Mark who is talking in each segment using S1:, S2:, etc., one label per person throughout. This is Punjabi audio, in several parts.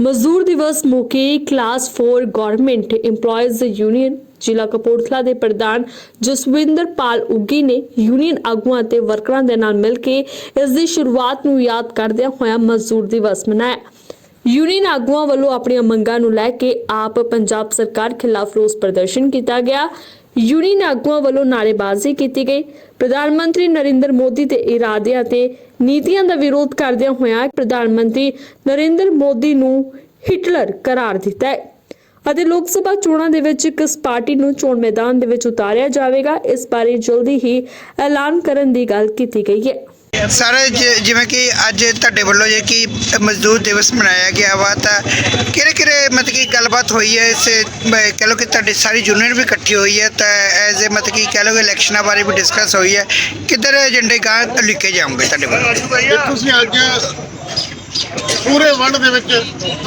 S1: ਮਜ਼ਦੂਰ ਦਿਵਸ ਮੌਕੇ ਕਲਾਸ 4 ਗਵਰਨਮੈਂਟ EMPLOYEES ਯੂਨੀਅਨ ਜ਼ਿਲ੍ਹਾ ਕਪੂਰਥਲਾ ਦੇ ਪ੍ਰਧਾਨ ਜਸਵਿੰਦਰ ਪਾਲ ਉਗੀ ਨੇ ਯੂਨੀਅਨ ਆਗੂਆਂ ਤੇ ਵਰਕਰਾਂ ਦੇ ਨਾਲ ਮਿਲ ਕੇ ਇਸ ਦੀ ਸ਼ੁਰੂਆਤ ਨੂੰ ਯਾਦ ਕਰਦਿਆਂ ਹੋਇਆ ਮਜ਼ਦੂਰ ਦਿਵਸ ਮਨਾਇਆ। ਯੂਨੀਅਨ ਆਗੂਆਂ ਵੱਲੋਂ ਆਪਣੀਆਂ ਮੰਗਾਂ ਨੂੰ ਲੈ ਕੇ ਆਪ ਪੰਜਾਬ ਸਰਕਾਰ ਖਿਲਾਫ ਰੋਸ ਪ੍ਰਦਰਸ਼ਨ ਕੀਤਾ ਗਿਆ। ਯੂਨੀਅਨ ਆਗੂਆਂ ਵੱਲੋਂ ਨਾਅਰੇਬਾਜ਼ੀ ਕੀਤੀ ਗਈ। ਪ੍ਰਧਾਨ ਮੰਤਰੀ ਨਰਿੰਦਰ ਮੋਦੀ ਦੇ ਇਰਾਦਿਆਂ ਤੇ ਨੀਤੀਆਂ ਦਾ ਵਿਰੋਧ ਕਰਦਿਆਂ ਹੋਇਆਂ ਪ੍ਰਧਾਨ ਮੰਤਰੀ ਨਰਿੰਦਰ ਮੋਦੀ ਨੂੰ ਹਿਟਲਰ ਕਰਾਰ ਦਿੱਤਾ ਹੈ। ਅਤੇ ਲੋਕ ਸਭਾ ਚੋਣਾਂ ਦੇ ਵਿੱਚ ਕਿਸ ਪਾਰਟੀ ਨੂੰ ਚੋਣ ਮੈਦਾਨ ਦੇ ਵਿੱਚ ਉਤਾਰਿਆ ਜਾਵੇਗਾ। ਇਸ ਬਾਰੇ ਜਲਦੀ ਹੀ ਐਲਾਨ ਕਰਨ ਦੀ ਗੱਲ ਕੀਤੀ ਗਈ ਹੈ।
S2: ਸਰ ਜਿਵੇਂ ਕਿ ਅੱਜ ਤੁਹਾਡੇ ਵੱਲੋਂ ਜੇ ਕਿ ਮਜ਼ਦੂਰ ਦਿਵਸ ਮਨਾਇਆ ਗਿਆ ਵਾ, ਤਾਂ ਕਿਹੜੇ ਕਿਹੜੇ ਮਤਲਬ ਕਿ ਗੱਲਬਾਤ ਹੋਈ ਹੈ ਇਸ ਮ- ਕਹਿ ਲਓ ਕਿ ਤੁਹਾਡੀ ਸਾਰੀ ਯੂਨੀਅਨ ਵੀ ਇਕੱਠੀ ਹੋਈ ਹੈ, ਤਾਂ ਐਜ਼ ਏ ਮਤਲਬ ਕਿ ਕਹਿ ਲਓ ਕਿ ਇਲੈਕਸ਼ਨਾਂ ਬਾਰੇ ਵੀ ਡਿਸਕਸ ਹੋਈ ਹੈ, ਕਿੱਧਰ ਏਜੰਡੇ ਗਾਂ ਲਿਖੇ ਜਾਓਗੇ ਤੁਹਾਡੇ ਵੱਲੋਂ?
S3: ਤੁਸੀਂ ਅੱਜ ਪੂਰੇ ਵਰਲਡ ਦੇ ਵਿੱਚ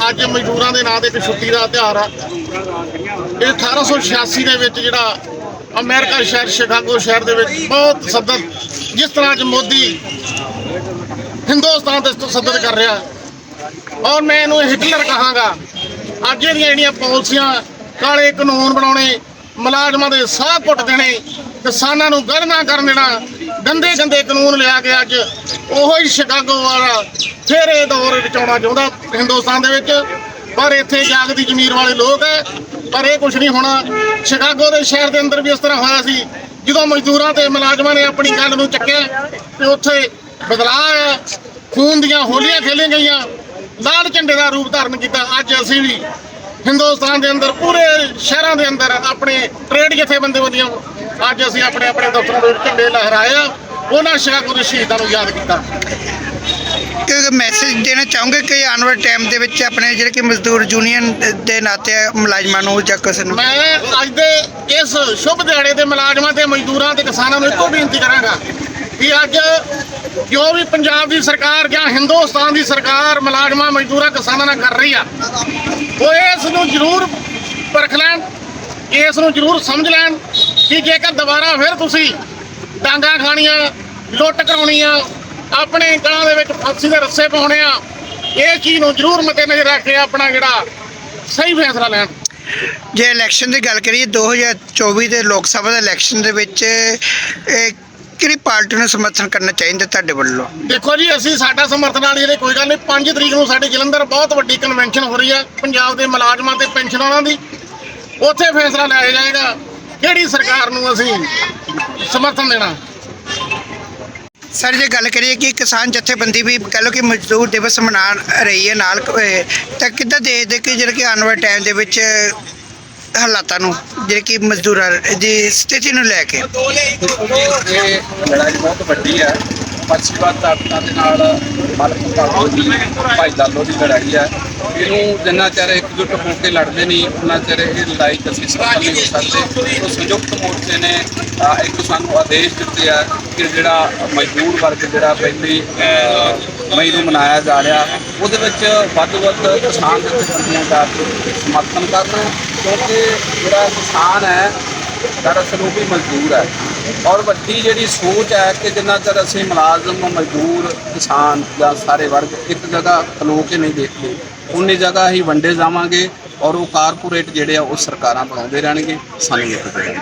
S3: ਅੱਜ ਮਜ਼ਦੂਰਾਂ ਦੇ ਨਾਂ ਤੇ ਇੱਕ ਛੁੱਟੀ ਦਾ ਤਿਉਹਾਰ ਆ। ਇਹ 1886 ਦੇ ਵਿੱਚ ਜਿਹੜਾ ਅਮਰੀਕਾ ਸ਼ਹਿਰ, ਸ਼ਿਕਾਗੋ ਸ਼ਹਿਰ ਦੇ ਵਿੱਚ ਬਹੁਤ ਸੱਦਤ ਜਿਸ ਤਰ੍ਹਾਂ ਅੱਜ ਮੋਦੀ ਹਿੰਦੁਸਤਾਨ ਦੇ ਤਸੱਦਦ ਕਰ ਰਿਹਾ। ਔਰ ਮੈਂ ਇਹਨੂੰ ਹਿਟਲਰ ਕਹਾਂਗਾ, ਅੱਜ ਇਹਦੀਆਂ ਜਿਹੜੀਆਂ ਪਾਲਿਸੀਆਂ, ਕਾਲੇ ਕਾਨੂੰਨ ਬਣਾਉਣੇ, ਮੁਲਾਜ਼ਮਾਂ ਦੇ ਸਾਹ ਘੁੱਟ ਦੇਣੇ, ਕਿਸਾਨਾਂ ਨੂੰ ਗੱਲ ਨਾ ਕਰਨ ਦੇਣਾ ਗੰਦੇ ਗੰਦੇ ਕਾਨੂੰਨ ਲਿਆ ਕੇ ਅੱਜ ਉਹੋ ਹੀ ਸ਼ਿਕਾਗੋ ਵਾਲਾ ਫਿਰ ਇਹ ਦੌਰ ਰਚਾਉਣਾ ਚਾਹੁੰਦਾ ਹਿੰਦੁਸਤਾਨ ਦੇ ਵਿੱਚ। ਪਰ ਇੱਥੇ ਜਾਗਦੀ ਜ਼ਮੀਰ ਵਾਲੇ ਲੋਕ ਹੈ, ਪਰ ਇਹ ਕੁਝ ਨਹੀਂ ਹੋਣਾ। ਸ਼ਿਕਾਗੋ ਦੇ ਸ਼ਹਿਰ ਦੇ ਅੰਦਰ ਵੀ ਇਸ ਤਰ੍ਹਾਂ ਹੋਇਆ ਸੀ। ਜਦੋਂ ਮਜ਼ਦੂਰਾਂ ਤੇ ਮੁਲਾਜ਼ਮਾਂ ਨੇ ਆਪਣੀ ਗੱਲ ਨੂੰ ਚੱਕਿਆ, ਤੇ ਉੱਥੇ ਬਦਲਾਅ ਆਇਆ। ਖੂਨ ਦੀਆਂ ਹੋਲੀਆਂ ਖੇਲੀਆਂ ਗਈਆਂ। ਲਾਲ ਝੰਡੇ ਦਾ ਰੂਪ ਧਾਰਨ ਕੀਤਾ। ਅੱਜ ਅਸੀਂ ਵੀ ਹਿੰਦੁਸਤਾਨ ਦੇ ਅੰਦਰ, ਪੂਰੇ ਸ਼ਹਿਰਾਂ ਦੇ ਅੰਦਰ ਆਪਣੇ ਟ੍ਰੇਡ ਜਥੇਬੰਦੀ ਬੰਦੀਆਂ ਅੱਜ ਅਸੀਂ ਆਪਣੇ ਆਪਣੇ ਦਫ਼ਤਰਾਂ ਦੇ ਝੰਡੇ ਲਹਿਰਾਏ ਆ। ਉਹਨਾਂ ਸ਼ਿਕਾਗੋ ਦੇ ਸ਼ਹੀਦਾਂ ਨੂੰ ਯਾਦ ਕੀਤਾ।
S2: ਕਿ ਮੈਸੇਜ ਦੇਣਾ ਚਾਹੋਗੇ ਕਿ ਆਉਣ ਵਾਲੇ ਟਾਈਮ ਦੇ ਵਿੱਚ ਆਪਣੇ ਜਿਹੜੇ ਕਿ ਮਜ਼ਦੂਰ ਯੂਨੀਅਨ ਦੇ ਨਾਤੇ ਮੁਲਾਜ਼ਮਾਂ ਨੂੰ ਜਾਂ ਕਿਸੇ ਨੂੰ?
S3: ਮੈਂ ਅੱਜ ਦੇ ਇਸ ਸ਼ੁਭ ਦਿਹਾੜੇ ਦੇ ਮੁਲਾਜ਼ਮਾਂ ਤੇ ਮਜ਼ਦੂਰਾਂ ਤੇ ਕਿਸਾਨਾਂ ਨੂੰ ਇੱਕੋ ਬੇਨਤੀ ਕਰਾਂਗਾ ਕਿ ਅੱਜ ਜੋ ਵੀ ਪੰਜਾਬ ਦੀ ਸਰਕਾਰ ਜਾਂ ਹਿੰਦੁਸਤਾਨ ਦੀ ਸਰਕਾਰ ਮੁਲਾਜ਼ਮਾਂ, ਮਜ਼ਦੂਰਾਂ, ਕਿਸਾਨਾਂ ਨਾਲ ਕਰ ਰਹੀ ਆ, ਉਹ ਇਸ ਨੂੰ ਜ਼ਰੂਰ ਪਰਖ ਲੈਣ ਇਸ ਨੂੰ ਜ਼ਰੂਰ ਸਮਝ ਲੈਣ ਕਿ ਜੇਕਰ ਦੁਬਾਰਾ ਫਿਰ ਤੁਸੀਂ ਡਾਂਗਾ ਖਾਣੀਆਂ, ਲੁੱਟ ਕਰਾਉਣੀਆਂ ਆਪਣੇ ਗਲਾਂ ਦੇ ਵਿੱਚ ਫਾਂਸੀ ਦੇ ਰੱਸੇ ਪਾਉਣੇ ਆ। ਇਹ ਚੀਜ਼ ਨੂੰ ਜ਼ਰੂਰ ਮੱਦੇ ਨਜ਼ਰ ਰੱਖ ਕੇ ਆਪਣਾ ਜਿਹੜਾ ਸਹੀ ਫੈਸਲਾ ਲੈਣ।
S2: ਜੇ ਇਲੈਕਸ਼ਨ ਦੀ ਗੱਲ ਕਰੀਏ 2024 ਦੇ ਲੋਕ ਸਭਾ ਦੇ ਇਲੈਕਸ਼ਨ ਦੇ ਵਿੱਚ ਇਹ ਕਿਹੜੀ ਪਾਰਟੀ ਨੂੰ ਸਮਰਥਨ ਕਰਨਾ ਚਾਹੀਦਾ ਤੁਹਾਡੇ ਵੱਲੋਂ?
S3: ਦੇਖੋ ਜੀ ਅਸੀਂ ਸਾਡਾ ਸਮਰਥਨ ਵਾਲੀ ਇਹਦੇ ਕੋਈ ਗੱਲ ਨਹੀਂ। 5 ਤਰੀਕ ਨੂੰ ਸਾਡੇ ਜਲੰਧਰ ਬਹੁਤ ਵੱਡੀ ਕਨਵੈਨਸ਼ਨ ਹੋ ਰਹੀ ਹੈ ਪੰਜਾਬ ਦੇ ਮੁਲਾਜ਼ਮਾਂ ਤੇ ਪੈਨਸ਼ਨਰਾਂ ਦੀ। ਉੱਥੇ ਫੈਸਲਾ ਲਿਆ ਜਾਏਗਾ ਕਿਹੜੀ ਸਰਕਾਰ ਨੂੰ ਅਸੀਂ ਸਮਰਥਨ ਦੇਣਾ?
S2: ਸਰ ਜੇ ਗੱਲ ਕਰੀਏ ਕਿ ਕਿਸਾਨ ਜਥੇਬੰਦੀ ਵੀ ਕਹਿ ਲਓ ਕਿ ਮਜ਼ਦੂਰ ਦਿਵਸ ਮਨਾ ਰਹੀ ਹੈ ਨਾਲ ਅਹ, ਤਾਂ ਕਿੱਦਾਂ ਦੇਖਦੇ ਕਿ ਜਿਹੜੇ ਕਿ ਆਉਣ ਵਾਲੇ ਟਾਈਮ ਦੇ ਵਿੱਚ ਹਾਲਾਤਾਂ ਨੂੰ ਜਿਹੜੇ ਕਿ ਮਜ਼ਦੂਰਾਂ ਦੀ ਸਥਿਤੀ ਨੂੰ ਲੈ ਕੇ
S4: ਇਹ ਲੜਾਈ ਬਹੁਤ ਵੱਡੀ ਹੈ ਪਛੀਵਾਦ ਤਾਕਤਾਂ ਦੇ ਨਾਲ ਮਾਲਕ ਭਾਗੋ ਦੀ ਭਾਈ ਲਾਲੋ ਦੀ ਲੜਾਈ ਹੈ। ਇਹਨੂੰ ਜਿੰਨਾ ਚਿਰ ਇਕਜੁੱਟ ਹੋ ਕੇ ਲੜਦੇ ਨਹੀਂ ਉਹਨਾਂ ਚਿਰ ਇਹ ਲੜਾਈ ਅਸੀਂ ਸਫਲ ਨਹੀਂ ਹੋ ਸਕਦੇ। ਤੋਂ ਸੰਯੁਕਤ ਮੋਰਚੇ ਨੇ ਇੱਕ ਸਾਨੂੰ ਆਦੇਸ਼ ਦਿੱਤੇ ਆ ਕਿ ਜਿਹੜਾ ਮਜ਼ਦੂਰ ਵਰਗ ਜਿਹੜਾ ਪਹਿਲੀ ਮਈ ਨੂੰ ਮਨਾਇਆ ਜਾ ਰਿਹਾ, ਉਹਦੇ ਵਿੱਚ ਵੱਧ ਤੋਂ ਵੱਧ ਕਿਸਾਨ ਜਥੇਬੰਦੀਆਂ ਦਾ ਸਮਰਥਨ ਕਰਨ, ਕਿਉਂਕਿ ਜਿਹੜਾ ਕਿਸਾਨ ਹੈ, ਦਰਅਸਲ ਉਹ ਵੀ ਮਜ਼ਦੂਰ ਹੈ। ਔਰ ਵੱਡੀ ਜਿਹੜੀ ਸੋਚ ਹੈ ਕਿ ਜਿੰਨਾ ਚਿਰ ਅਸੀਂ ਮੁਲਾਜ਼ਮ, ਮਜ਼ਦੂਰ, ਕਿਸਾਨ ਜਾਂ ਸਾਰੇ ਵਰਗ ਇੱਕ ਜਗ੍ਹਾ ਖਲੋ ਕੇ ਨਹੀਂ ਦੇਖਦੇ, ਉਨੀ ਜਗ੍ਹਾ ਹੀ ਵੰਡੇ ਜਾਵਾਂਗੇ ਔਰ ਉਹ ਕਾਰਪੋਰੇਟ ਜਿਹੜੇ ਆ ਉਹ ਸਰਕਾਰਾਂ ਬਣਾਉਂਦੇ ਰਹਿਣਗੇ, ਸਾਨੂੰ ਨਿਕਲਦੇ